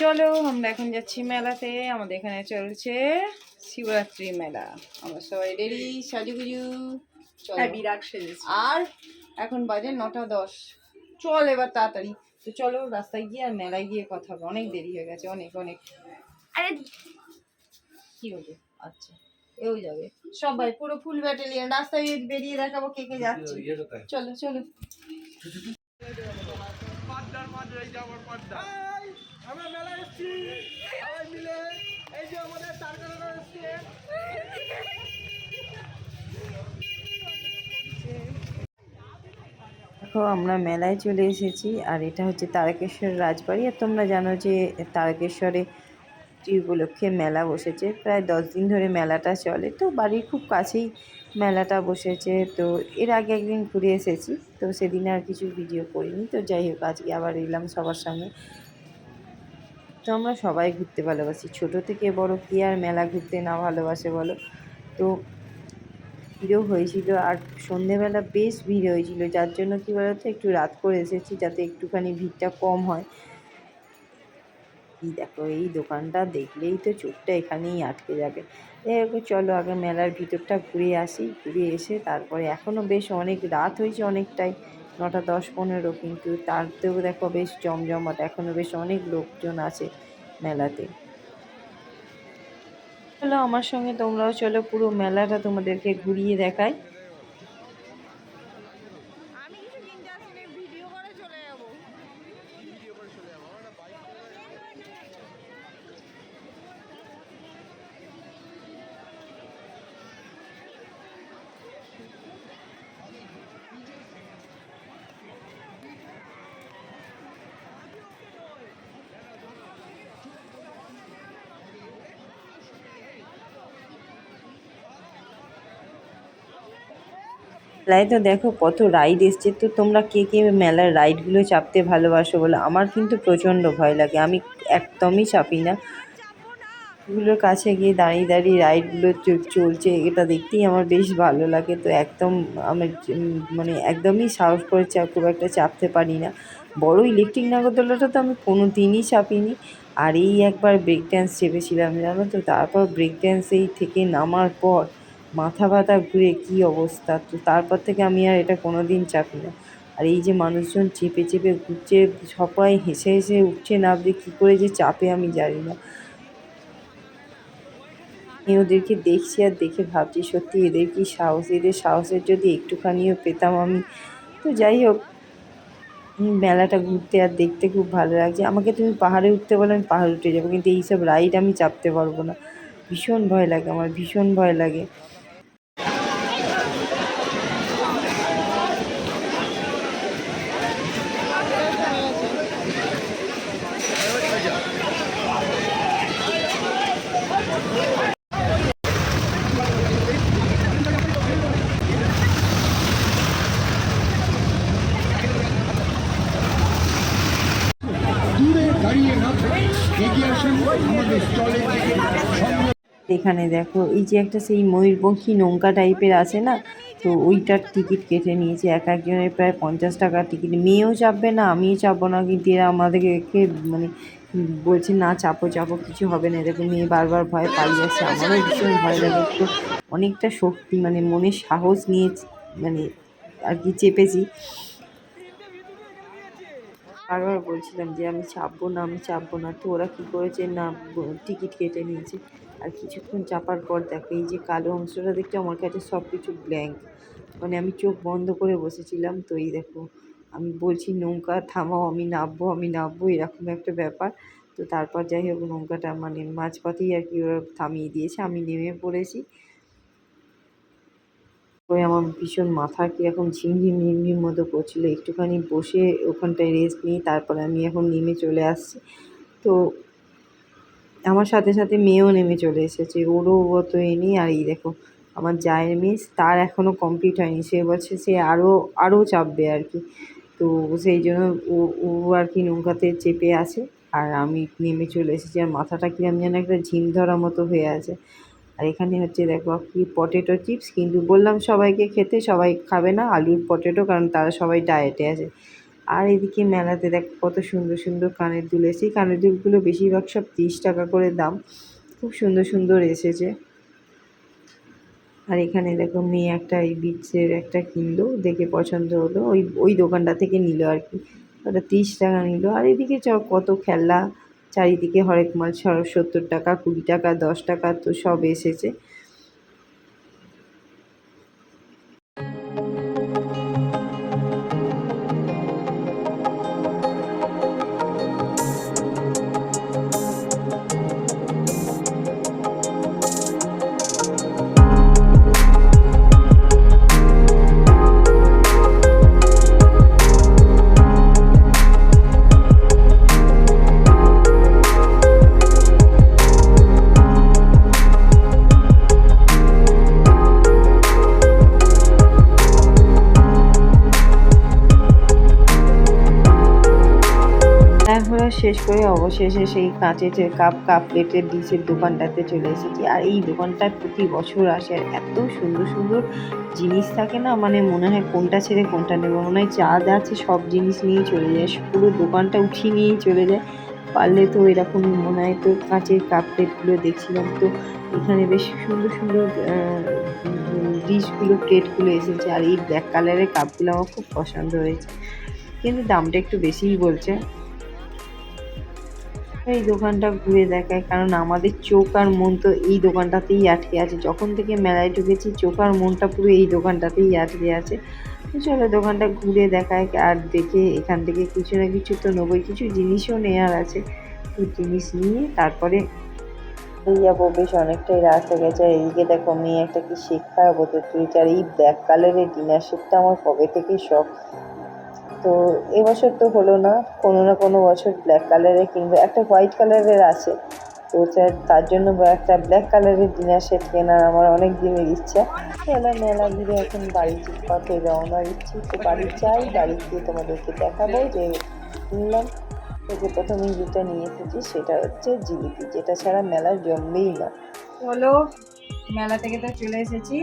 চলো আমরা এখন যাচ্ছি মেলাতে। আমাদের এখানে চলছে শিবরাত্রি মেলা। আমরা সবাই রেডি সাজুগুজু। চলো। হ্যাঁ বিরাট সেজেছে। আর এখন বাজে নটা দশ। চল এবার তাড়াতাড়ি। তো চলো রাস্তায় গিয়ে আর মেলায় গিয়ে কথা হবে। অনেক দেরি হয়ে গেছে অনেক অনেক। আরে কি হবে? আচ্ছা এও যাবে। সবাই পুরো ফুল ব্যাটালিয়ন রাস্তায় বেরিয়ে দেখাবো কে কে যাচ্ছে। চলো চলো। আমরা মেলায় এসেছি সবাই মিলে এই যে আমাদের তারকারা এসছে দেখো, আমরা মেলায় চলে এসেছি। আর এটা হচ্ছে তারকেশ্বর রাজবাড়ি। আর তোমরা জানো যে তারকেশ্বরে উপলক্ষে মেলা বসেছে। প্রায় দশ দিন ধরে মেলাটা চলে। তো বাড়ির খুব কাছেই মেলাটা বসেছে। তো এর আগে একদিন ঘুরে এসেছি। তো সেদিন আর কিছু ভিডিও করিনি। তো যাই হোক, আজকে আবার এলাম সবার সঙ্গে তো আমরা সবাই ঘুরতে ভালোবাসি। ছোট থেকে বড় কি আর মেলা ঘুরতে না ভালোবাসে বলো? তো ভিড়ও হয়েছিল আর সন্ধেবেলা বেশ ভিড় হয়েছিল। যার জন্য কী বলতো, একটু রাত করে এসেছি যাতে একটুখানি ভিড়টা কম হয়। এই দেখো, এই দোকানটা দেখলেই তো চোখটা এখানেই আটকে যাবে। হোক, চলো আগে মেলার ভিতরটা ঘুরে আসি। ঘুরে এসে তারপরে এখনও বেশ অনেক, রাত হয়েছে অনেকটাই, নটা দশ পনেরো, কিন্তু তারতেও দেখো বেশ জমজমাট। এখনও বেশ অনেক লোকজন আছে মেলাতে। চলো আমার সঙ্গে তোমরাও চলো পুরো মেলাটা তোমাদেরকে ঘুরিয়ে দেখাই। মেলায় তো দেখো কত রাইড এসছে। তো তোমরা কে কে মেলার রাইডগুলো চাপতে ভালোবাসো বলো? আমার কিন্তু প্রচণ্ড ভয় লাগে। আমি একদমই চাপি না। এগুলোর কাছে গিয়ে দাঁড়িয়ে দাঁড়িয়ে রাইডগুলো চলছে, এটা দেখতেই আমার বেশ ভালো লাগে। তো একদম আমার মানে একদমই সাহস করে খুব একটা চাপতে পারি না। বড় ইলেকট্রিক নাগরদোলাটা তো আমি কোনো দিনই চাপিনি। আর এই একবার ব্রেক ড্যান্স চেপেছিলাম, জানো তো? তারপর ব্রেক ড্যান্সেই থেকে নামার পর মাথা ব্যথা ঘুরে কী অবস্থা? তো তারপর থেকে আমি আর এটা কোনো দিন চাপি না। আর এই যে মানুষজন চেপে চেপে ঘুরছে, সবাই হেসে হেসে উঠছে নামছে কী করে যে চাপে আমি জানি না। আমি ওদেরকে দেখছি আর দেখে ভাবছি, সত্যি এদের কি সাহস? এদের সাহসের যদি একটুখানিও পেতাম আমি, তো যাই হোক। মেলাটা ঘুরতে আর দেখতে খুব ভালো লাগছে। আমাকে তুমি পাহাড়ে উঠতে বলো, আমি পাহাড়ে উঠে যাব। কিন্তু এইসব রাইড আমি চাপতে পারব না। ভীষণ ভয় লাগে, আমার ভীষণ ভয় লাগে দূরে দাঁড়িয়ে না থেকে এগিয়ে আসুন আমাদের স্টলের দিকে সঙ্গে এখানে দেখো, এই যে একটা সেই ময়ূরপঙ্খী নৌকা টাইপের আছে না, তো ওইটার টিকিট কেটে নিয়েছে। এক একজনের প্রায় পঞ্চাশ টাকার টিকিট মেয়েও চাপবে না, আমিও চাপবো না, কিন্তু এরা আমাদেরকে মানে বলছে, না, চাপো চাপো, কিছু হবে না। দেখো মেয়ে বারবার ভয় পালিয়ে যাচ্ছে আমারও ভীষণ ভয় লাগে একটু। অনেকটা শক্তি মানে মনে সাহস নিয়ে মানে আর কি চেপেছি। বারবার বলছিলাম যে, আমি চাপবো না, আমি চাপবো না। তো ওরা কী করেছে? না টিকিট কেটে নিয়েছে। আর কিছুক্ষণ চাপার পর দেখো, এই যে কালো অংশটা দেখতে আমার কাছে সব কিছু ব্ল্যাঙ্ক মানে আমি চোখ বন্ধ করে বসেছিলাম। তো এই দেখো, আমি বলছি, নৌকা থামাও, আমি নামবো আমি নামবো। এরকম একটা ব্যাপার। তো তারপর যাই হোক, নৌকাটা মানে মাঝপথেই আর কি ওরা থামিয়ে দিয়েছে। আমি নেমে পড়েছি। ওই আমার ভীষণ মাথা কীরকম ঝিমঝিম ঝিমঝিম মতো করছিল। একটুখানি বসে ওখানটায় রেস্ট নিই তারপরে আমি এখন নেমে চলে আসছি। তো আমার সাথে সাথে মেয়েও নেমে চলে এসেছে। ওরও অত এ নেই। আর এই দেখো, আমার জায়ের মিস তার এখনও কমপ্লিট হয়নি। সে বলছে সে আরও আরও চাপবে আর কি। তো সেই জন্য ও ও আর কি নৌকাতে চেপে আছে। আর আমি নেমে চলে এসেছি। আর মাথাটা কিরম যেন একটা ঝিম ধরা মতো হয়ে আছে। আর এখানে হচ্ছে দেখো কি পটেটো চিপস কিন্তু বললাম সবাইকে খেতে, সবাই খাবে না আলুর পটেটো কারণ তারা সবাই ডায়েটে আছে। আর এদিকে মেলাতে দেখ কত সুন্দর সুন্দর কানের দুল এসেছে। কানের দুলগুলো বেশিরভাগ সব তিরিশ টাকা করে দাম। খুব সুন্দর সুন্দর এসেছে। আর এখানে দেখো মেয়ে একটা এই বিচের একটা কিনলো, দেখে পছন্দ হলো। ওই ওই দোকানটা থেকে নিল আর কি। ওটা তিরিশ টাকা নিল। আর এদিকে চ, কত খেলনা চারিদিকে হরেক মাল সত্তর টাকা কুড়ি টাকা দশ টাকা তো সব এসেছে। শেষ করে অবশেষে সেই কাঁচের কাপ কাপ প্লেটের ডিশের দোকানটাতে চলে এসেছি। আর এই দোকানটায় প্রতি বছর আসে আর এত সুন্দর সুন্দর জিনিস থাকে না মানে মনে হয় কোনটা ছেড়ে কোনটা নেব। মনে হয় যা আছে সব জিনিস নিয়েই চলে যায়, পুরো দোকানটা উঠিয়ে নিয়েই চলে যায়। পারলে তো এরকম মনে হয় তো কাঁচের কাপ প্লেটগুলো দেখছিলাম তো এখানে বেশ সুন্দর সুন্দর ডিশগুলো, প্লেটগুলো এসেছে। আর এই ব্ল্যাক কালারের কাপগুলো আমার খুব পছন্দ হয়েছে। কিন্তু দামটা একটু বেশিই বলছে। এই দোকানটা ঘুরে দেখায়, কারণ আমাদের চোখ আর মন তো এই দোকানটাতেই আটকে আছে। যখন থেকে মেলায় ঢুকেছি, চোখ আর মনটা পুরো এই দোকানটাতেই আটকে আছে। চলো দোকানটা ঘুরে দেখায় আর দেখে এখান থেকে কিছু না কিছু তো নেবোই। কিছু জিনিসও নেওয়ার আছে। তো জিনিস নিয়ে তারপরে এই যাব। বেশ অনেকটাই হয়ে গেছে। আর এদিকে দেখো মেয়ে একটা কি শেখ খাওয়াবো তো তুই আর এই ব্ল্যাক কালারের ডিনার সেটটা আমার কবে থেকেই শখ তো এবছর তো হলো না, কোনো না কোনো বছর ব্ল্যাক কালারের কিনবো। একটা হোয়াইট কালারের আছে, তো তার জন্য একটা ব্ল্যাক কালারের ডিনার সেট কেনার আমার অনেক দিনের ইচ্ছা। মেলা মেলা ঘুরে এখন বাড়ির পথে রওনা দিচ্ছি। তো বাড়ি যাই, বাড়ি গিয়ে তোমাদেরকে দেখাবো যে কিনলাম। তো যে প্রথমেই যেটা নিয়ে এসেছি সেটা হচ্ছে জিলিপি, যেটা ছাড়া মেলা জমবেই না। হলো মেলা থেকে তো চলে এসেছি।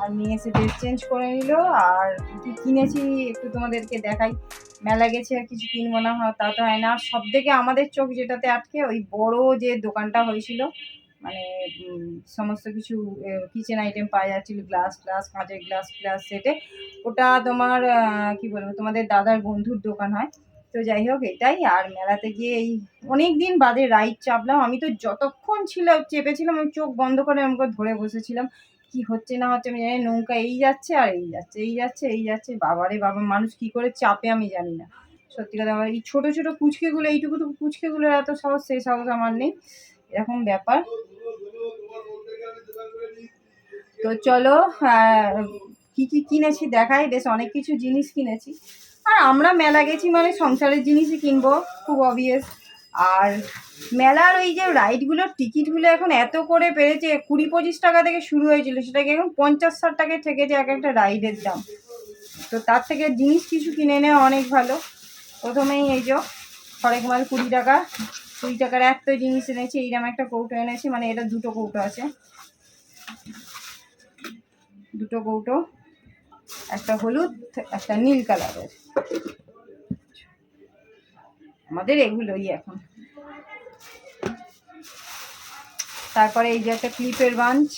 আর নিয়ে এসে ড্রেস চেঞ্জ করে নিল, আর কি কিনেছি একটু তোমাদেরকে দেখাই। মেলা গেছে, আর কিছু কিনবো না, হয়, তা তো হয় না। সব থেকে আমাদের চোখ যেটাতে আটকে, ওই বড় যে দোকানটা হয়েছিল মানে সমস্ত কিছু কিচেন আইটেম পাওয়া যাচ্ছিল গ্লাস গ্লাস কাঁচের গ্লাস গ্লাস সেটে ওটা তোমার কি বলব, তোমাদের দাদার বন্ধুর দোকান হয়। তো যাই হোক, এটাই। আর মেলাতে গিয়ে এই অনেক দিন বাদে রাইড চাপলাম। আমি তো যতক্ষণ ছিল চেপেছিলাম, আমি চোখ বন্ধ করে আমাকে ধরে বসেছিলাম। কি হচ্ছে না হচ্ছে আমি জানি নৌকা এই যাচ্ছে আর এই যাচ্ছে এই যাচ্ছে এই যাচ্ছে। বাবারে বাবা মানুষ কি করে চাপে আমি জানি না। সত্যি কথা বলা, এই ছোটো ছোটো পুচকেগুলো এইটুকু টুকু পুচকেগুলোর এত সাহস সেই সাহস আমার নেই। এরকম ব্যাপার। তো চলো কি কি কিনেছি দেখাই। বেশ অনেক কিছু জিনিস কিনেছি। আর আমরা মেলা গেছি মানে সংসারের জিনিসই কিনবো খুব অবভিয়াস আর মেলার ওই যে রাইডগুলোর টিকিটগুলো এখন এত করে পেরেছে, কুড়ি পঁচিশ টাকা থেকে শুরু হয়েছিল সেটাকে এখন পঞ্চাশ ষাট টাকায় ঠেকেছে এক একটা রাইডের দাম। তো তার থেকে জিনিস কিছু কিনে নেওয়া অনেক ভালো। প্রথমেই এই যে হরেক মাল কুড়ি টাকা, কুড়ি টাকার একটা জিনিস এনেছি, এইরকম একটা কৌটো এনেছি মানে এটা দুটো কৌটো আছে। দুটো কৌটো, একটা হলুদ, একটা নীল কালারের। আমাদের এগুলোই এখন। তারপরে এই যে একটা ক্লিপের বাঞ্চ।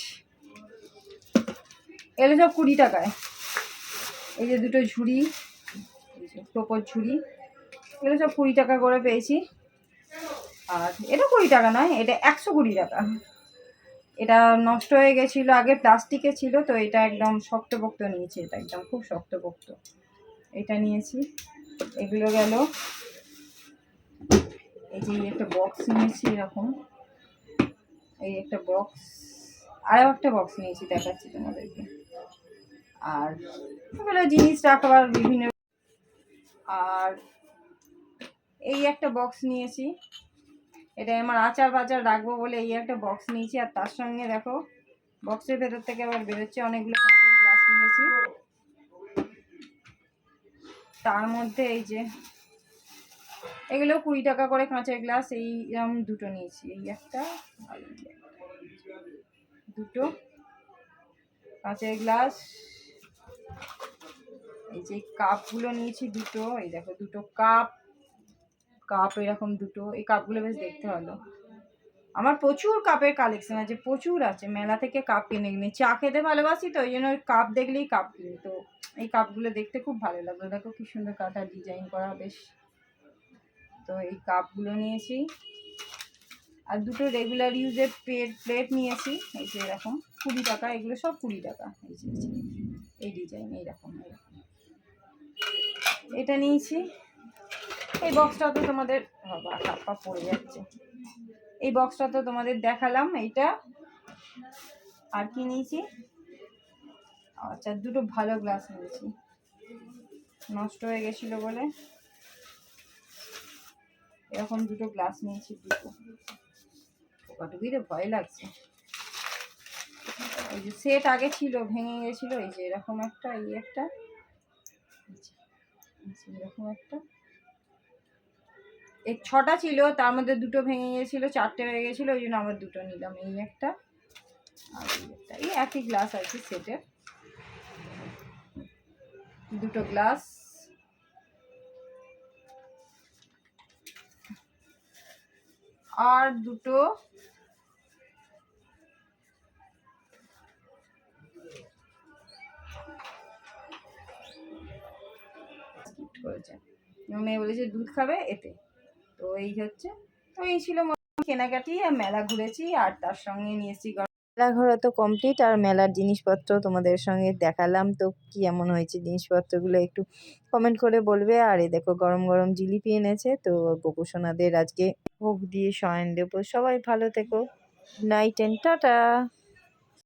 এগুলো সব কুড়ি টাকায়। এই যে দুটো ঝুড়ি টোপর ঝুড়ি, এগুলো সব কুড়ি টাকা করে পেয়েছি। আর এটা কুড়ি টাকা নয়, এটা একশো কুড়ি টাকা। এটা নষ্ট হয়ে গেছিল, আগে প্লাস্টিকে ছিল, তো এটা একদম শক্তপোক্ত নিয়েছি, এটা একদম খুব শক্তপোক্ত। এটা নিয়েছি, এগুলো গেল। এই যে একটা বক্স নিয়েছি এরকম। এই একটা বক্স আরও একটা বক্স নিয়েছি, দেখাচ্ছি তোমাদেরকে। আর এগুলো জিনিস রাখবার বিভিন্ন আর এই একটা বক্স নিয়েছি। এটা আমার আচার বাচার রাখব বলে এই একটা বক্স নিয়েছি। আর তার সঙ্গে দেখো বক্সের ভেতর থেকে আবার বেরোচ্ছে অনেকগুলো কাঁচের গ্লাস কিনেছি। তার মধ্যে এই যে এগুলো কুড়ি টাকা করে কাঁচের গ্লাস, এই এরকম দুটো নিয়েছি। এই একটা। দুটো। কাঁচের গ্লাস। এই যে কাপগুলো নিয়েছি দুটো। এই দেখো, দুটো কাপ। কাপ এরকম দুটো। এই কাপগুলো বেশ দেখতে ভালো। আমার প্রচুর কাপের কালেকশন আছে, প্রচুর আছে। মেলা থেকে কাপ কিনে কিনে। চা খেতে ভালোবাসি তো, ওই জন্য কাপ দেখলেই কাপ কিনি। তো এই কাপগুলো দেখতে খুব ভালো লাগল। দেখো কি সুন্দর কাটা ডিজাইন করা, বেশ তো এই কাপগুলো নিয়েছি। আর দুটো রেগুলার ইউজের প্লেট প্লেট নিয়েছি। এই যে এরকম কুড়ি টাকা, এগুলো সব কুড়ি টাকা। এই যে, এই ডিজাইন এইরকম এটা নিয়েছি। এই বক্সটা তো তোমাদের, বাবা কাপ্পা পড়ে যাচ্ছে। এই বক্সটা তো তোমাদের দেখালাম, এইটা। আর কি নিয়েছি? আচ্ছা দুটো ভালো গ্লাস নিয়েছি। নষ্ট হয়ে গেছিল বলে। এরকম দুটো গ্লাস নিয়েছি, দুটো। পোকাটুকিতে ভয় লাগছে। এই যে সেট আগে ছিল, ভেঙে গেছিল, এই যে এরকম একটা, এই একটা। এরকম একটা। এই ছটা ছিল, তার মধ্যে দুটো ভেঙে গিয়েছিল চারটে হয়ে গেছিল, ওই জন্য আবার দুটো নিলাম, এই একটা আর এই একটা। এই একই গ্লাস আছে সেটের দুটো গ্লাস আর দুটো মেয়ে বলেছে, দুধ খাবে এতে। তো এই হচ্ছে। তো এই ছিল কেনাকাটি, আর মেলা ঘুরেছি, আর তার সঙ্গে নিয়ে এসেছি গরম মেলা ঘোরা তো কমপ্লিট আর মেলার জিনিসপত্র তোমাদের সঙ্গে দেখালাম। তো কি এমন হয়েছে জিনিসপত্রগুলো একটু কমেন্ট করে বলবে। আর এ দেখো গরম গরম জিলিপি এনেছে, তো গোপুসোনাদের আজকে ভোগ দিয়ে শয়ন দেবো। সবাই ভালো থেকো। Night and tata